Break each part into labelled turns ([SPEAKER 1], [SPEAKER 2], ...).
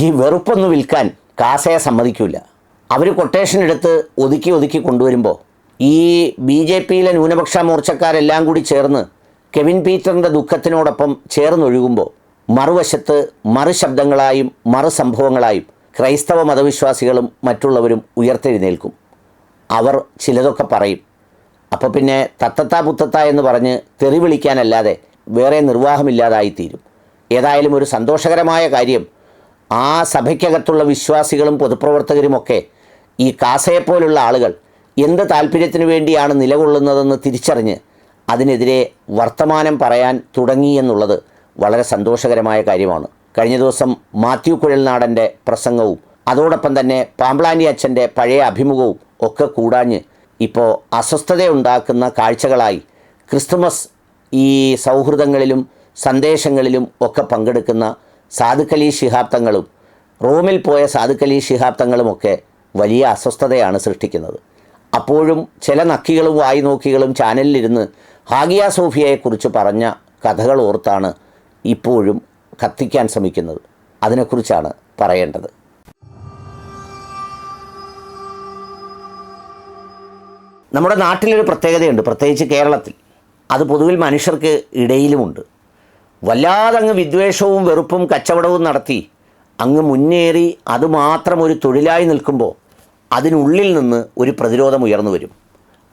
[SPEAKER 1] ഈ വെറുപ്പൊന്ന് വിൽക്കാൻ കാസയെ സമ്മതിക്കില്ല അവർ കൊട്ടേഷൻ എടുത്ത് ഒതുക്കി ഒതുക്കി കൊണ്ടുവരുമ്പോൾ ഈ ബി ജെ പിയിലെ ന്യൂനപക്ഷ മോർച്ചക്കാരെല്ലാം കൂടി ചേർന്ന് കെവിൻ പീറ്ററിന്റെ ദുഃഖത്തിനോടൊപ്പം ചേർന്നൊഴുകുമ്പോൾ മറുവശത്ത് മറുശബ്ദങ്ങളായും മറുസംഭവങ്ങളായും ക്രൈസ്തവ മതവിശ്വാസികളും മറ്റുള്ളവരും ഉയർത്തെഴുന്നേൽക്കും. അവർ ചിലതൊക്കെ പറയും. അപ്പോൾ പിന്നെ തത്തത്ത പുത്തത്ത എന്ന് പറഞ്ഞ് തെറി വിളിക്കാനല്ലാതെ വേറെ നിർവാഹമില്ലാതായിത്തീരും. ഏതായാലും ഒരു സന്തോഷകരമായ കാര്യം ആ സഭയ്ക്കകത്തുള്ള വിശ്വാസികളും പൊതുപ്രവർത്തകരുമൊക്കെ ഈ കാസയെപ്പോലുള്ള ആളുകൾ എന്ത് താല്പര്യത്തിന് വേണ്ടിയാണ് നിലകൊള്ളുന്നതെന്ന് തിരിച്ചറിഞ്ഞ് അതിനെതിരെ വർത്തമാനം പറയാൻ തുടങ്ങി എന്നുള്ളത് വളരെ സന്തോഷകരമായ കാര്യമാണ്. കഴിഞ്ഞ ദിവസം മാത്യു കുഴൽനാടന്റെ പ്രസംഗവും അതോടൊപ്പം തന്നെ പാമ്പ്ലാനി അച്ഛന്റെ പഴയ അഭിമുഖവും ഒക്കെ കൂടാഞ്ഞ് ഇപ്പോൾ അസ്വസ്ഥതയുണ്ടാക്കുന്ന കാഴ്ചകളായി ക്രിസ്തുമസ് ഈ സൗഹൃദങ്ങളിലും സന്ദേശങ്ങളിലും ഒക്കെ പങ്കെടുക്കുന്ന സാധുക്കലി ശിഹാബ്ദങ്ങളും റോമിൽ പോയ സാധുക്കലി ശിഹാബ്ദങ്ങളുമൊക്കെ വലിയ അസ്വസ്ഥതയാണ് സൃഷ്ടിക്കുന്നത്. അപ്പോഴും ചില നക്കികളും വായി നോക്കികളും ചാനലിലിരുന്ന് ഹാഗിയ സോഫിയയെക്കുറിച്ച് പറഞ്ഞ കഥകൾ ഓർത്താണ് ഇപ്പോഴും കത്തിക്കാൻ ശ്രമിക്കുന്നത്. അതിനെക്കുറിച്ചാണ് പറയേണ്ടത്. നമ്മുടെ നാട്ടിലൊരു പ്രത്യേകതയുണ്ട്. പ്രത്യേകിച്ച് കേരളത്തിൽ. അത് പൊതുവിൽ മനുഷ്യർക്ക് ഇടയിലുമുണ്ട്. വല്ലാതെ അങ്ങ് വിദ്വേഷവും വെറുപ്പും കച്ചവടവും നടത്തി അങ്ങ് മുന്നേറി അതുമാത്രം ഒരു തൊഴിലായി നിൽക്കുമ്പോൾ അതിനുള്ളിൽ നിന്ന് ഒരു പ്രതിരോധം ഉയർന്നു വരും.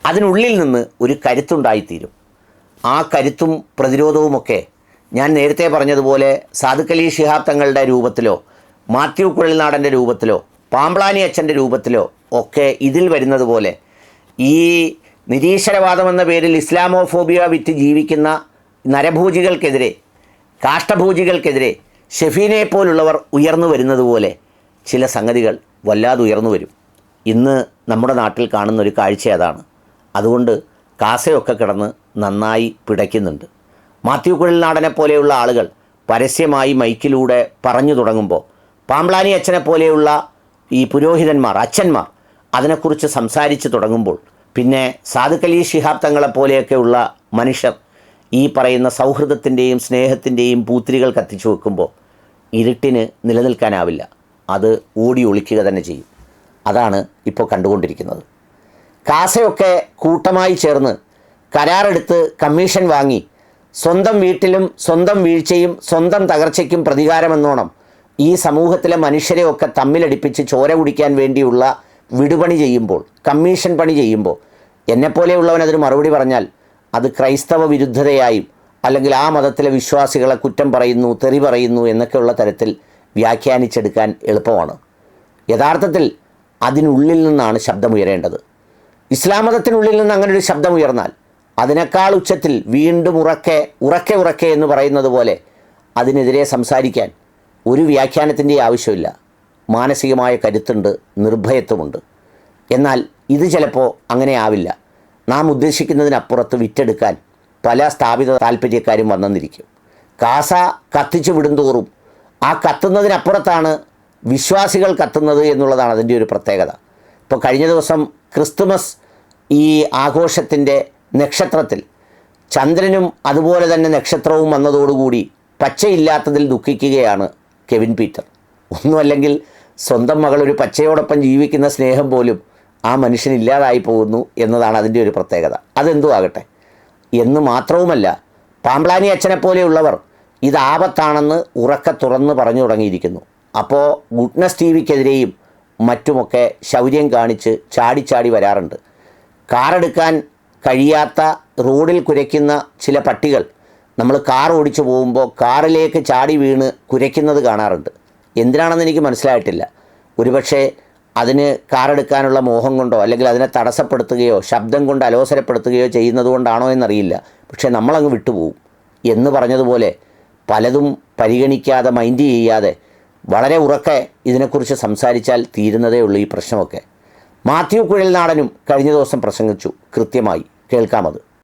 [SPEAKER 1] അതിനുള്ളിൽ നിന്ന് ഒരു കരുത്തുണ്ടായിത്തീരും ആ കരുത്തും പ്രതിരോധവുമൊക്കെ ഞാൻ നേരത്തെ പറഞ്ഞതുപോലെ സാധുക്കലി ശിഹാബ് തങ്ങളുടെ രൂപത്തിലോ മാത്യു കുഴൽനാടന്റെ രൂപത്തിലോ പാമ്പ്ളാനി അച്ഛന്റെ രൂപത്തിലോ ഒക്കെ ഇതിൽ വരുന്നത് പോലെ ഈ നിരീശ്വരവാദമെന്ന പേരിൽ ഇസ്ലാമോഫോബിയ വിറ്റ് ജീവിക്കുന്ന നരഭൂജികൾക്കെതിരെ കാഷ്ടഭൂജികൾക്കെതിരെ ഷെഫീനെ പോലുള്ളവർ ഉയർന്നു വരുന്നത് പോലെ ചില സംഗതികൾ വല്ലാതെ ഉയർന്നു വരും. ഇന്ന് നമ്മുടെ നാട്ടിൽ കാണുന്ന ഒരു കാഴ്ച അതാണ്. അതുകൊണ്ട് കാസയൊക്കെ കിടന്ന് നന്നായി പിടയ്ക്കുന്നുണ്ട്. മാത്യു കുഴൽനാടനെ പോലെയുള്ള ആളുകൾ പരസ്യമായി മൈക്കിലൂടെ പറഞ്ഞു തുടങ്ങുമ്പോൾ പാമ്പ്ലാനി അച്ഛനെ പോലെയുള്ള ഈ പുരോഹിതന്മാർ അച്ഛന്മാർ അതിനെക്കുറിച്ച് സംസാരിച്ച് തുടങ്ങുമ്പോൾ പിന്നെ സാധുക്കലി ശിഹാബ് തങ്ങളെ പോലെയൊക്കെയുള്ള മനുഷ്യർ ഈ പറയുന്ന സൗഹൃദത്തിന്റെയും സ്നേഹത്തിന്റെയും പൂത്തിരികൾ കത്തിച്ചു വെക്കുമ്പോൾ ഇരുട്ടിന് നിലനിൽക്കാനാവില്ല. അത് ഓടി ഒളിക്കുക തന്നെ ചെയ്യും. അതാണ് ഇപ്പോൾ കണ്ടുകൊണ്ടിരിക്കുന്നത്. കാസയൊക്കെ കൂട്ടമായി ചേർന്ന് കരാറെടുത്ത് കമ്മീഷൻ വാങ്ങി സ്വന്തം വീട്ടിലും സ്വന്തം വീഴ്ചയും സ്വന്തം തകർച്ചയ്ക്കും പ്രതികാരമെന്നോണം ഈ സമൂഹത്തിലെ മനുഷ്യരെയൊക്കെ തമ്മിലടിപ്പിച്ച് ചോര കുടിക്കാൻ വേണ്ടിയുള്ള വിടുപണി ചെയ്യുമ്പോൾ കമ്മീഷൻ പണി ചെയ്യുമ്പോൾ എന്നെപ്പോലെയുള്ളവൻ അതിന് മറുപടി പറഞ്ഞാൽ അത് ക്രൈസ്തവ വിരുദ്ധതയായും അല്ലെങ്കിൽ ആ മതത്തിലെ വിശ്വാസികളെ കുറ്റം പറയുന്നു തെറി പറയുന്നു എന്നൊക്കെയുള്ള തരത്തിൽ വ്യാഖ്യാനിച്ചെടുക്കാൻ എളുപ്പമാണ്. യഥാർത്ഥത്തിൽ അതിനുള്ളിൽ നിന്നാണ് ശബ്ദമുയരേണ്ടത്. ഇസ്ലാം മതത്തിനുള്ളിൽ നിന്ന് അങ്ങനെ ഒരു ശബ്ദമുയർന്നാൽ അതിനേക്കാൾ ഉച്ചത്തിൽ വീണ്ടും ഉറക്കെ ഉറക്കെ ഉറക്കെ എന്ന് പറയുന്നത് പോലെ അതിനെതിരെ സംസാരിക്കാൻ ഒരു വ്യാഖ്യാനത്തിന്റെ ആവശ്യമില്ല. മാനസികമായ കരുത്തുണ്ട് നിർഭയത്വമുണ്ട്. എന്നാൽ ഇത് ചിലപ്പോൾ അങ്ങനെ ആവില്ല. നാം ഉദ്ദേശിക്കുന്നതിനപ്പുറത്ത് വിറ്റെടുക്കാൻ പല സ്ഥാപിത താല്പര്യക്കാരും വന്നെന്നിരിക്കും. കാസ കത്തിച്ചു വിടുന്തോറും ആ കത്തുന്നതിനപ്പുറത്താണ് വിശ്വാസികൾ കത്തുന്നത് എന്നുള്ളതാണ് അതിന്റെ ഒരു പ്രത്യേകത. ഇപ്പോൾ കഴിഞ്ഞ ദിവസം ക്രിസ്തുമസ് ഈ ആഘോഷത്തിന്റെ നക്ഷത്രത്തിൽ ചന്ദ്രനും അതുപോലെ തന്നെ നക്ഷത്രവും വന്നതോടുകൂടി പച്ചയില്ലാത്തതിൽ ദുഃഖിക്കുകയാണ് കെവിൻ പീറ്റർ. ഒന്നുമല്ലെങ്കിൽ സ്വന്തം മകളൊരു പച്ചയോടൊപ്പം ജീവിക്കുന്ന സ്നേഹം പോലും ആ മനുഷ്യൻ ഇല്ലാതായി പോകുന്നു എന്നതാണ് അതിന്റെ ഒരു പ്രത്യേകത. അതെന്തു ആകട്ടെ. എന്ന് മാത്രവുമല്ല പാമ്പ്ലാനി അച്ഛനെ പോലെയുള്ളവർ ഇത് ആപത്താണെന്ന് ഉറക്ക തുറന്ന് പറഞ്ഞു തുടങ്ങിയിരിക്കുന്നു. അപ്പോൾ ഗുഡ്നസ് ടി വിക്കെതിരെയും മറ്റുമൊക്കെ ശൗര്യം കാണിച്ച് ചാടിച്ചാടി വരാറുണ്ട്. കാറെടുക്കാൻ കഴിയാത്ത റോഡിൽ കുരയ്ക്കുന്ന ചില പട്ടികൾ നമ്മൾ കാർ ഓടിച്ചു പോകുമ്പോൾ കാറിലേക്ക് ചാടി വീണ് കുരയ്ക്കുന്നത് കാണാറുണ്ട്. എന്തിനാണെന്ന് എനിക്ക് മനസ്സിലായിട്ടില്ല. ഒരുപക്ഷെ അതിന് കാറെടുക്കാനുള്ള മോഹം കൊണ്ടോ അല്ലെങ്കിൽ അതിനെ തടസ്സപ്പെടുത്തുകയോ ശബ്ദം കൊണ്ട് അലോസരപ്പെടുത്തുകയോ ചെയ്യുന്നത് കൊണ്ടാണോ എന്നറിയില്ല. പക്ഷേ നമ്മളങ്ങ് വിട്ടുപോകും. എന്ന് പറഞ്ഞതുപോലെ പലതും പരിഗണിക്കാതെ മൈൻഡ് ചെയ്യാതെ വളരെ ഉറക്കെ ഇതിനെക്കുറിച്ച് സംസാരിച്ചാൽ തീരുന്നതേ ഉള്ളൂ ഈ പ്രശ്നമൊക്കെ. മാത്യു കുഴൽനാടനും കഴിഞ്ഞ ദിവസം പ്രസംഗിച്ചു. കൃത്യമായി കേൾക്കാമത്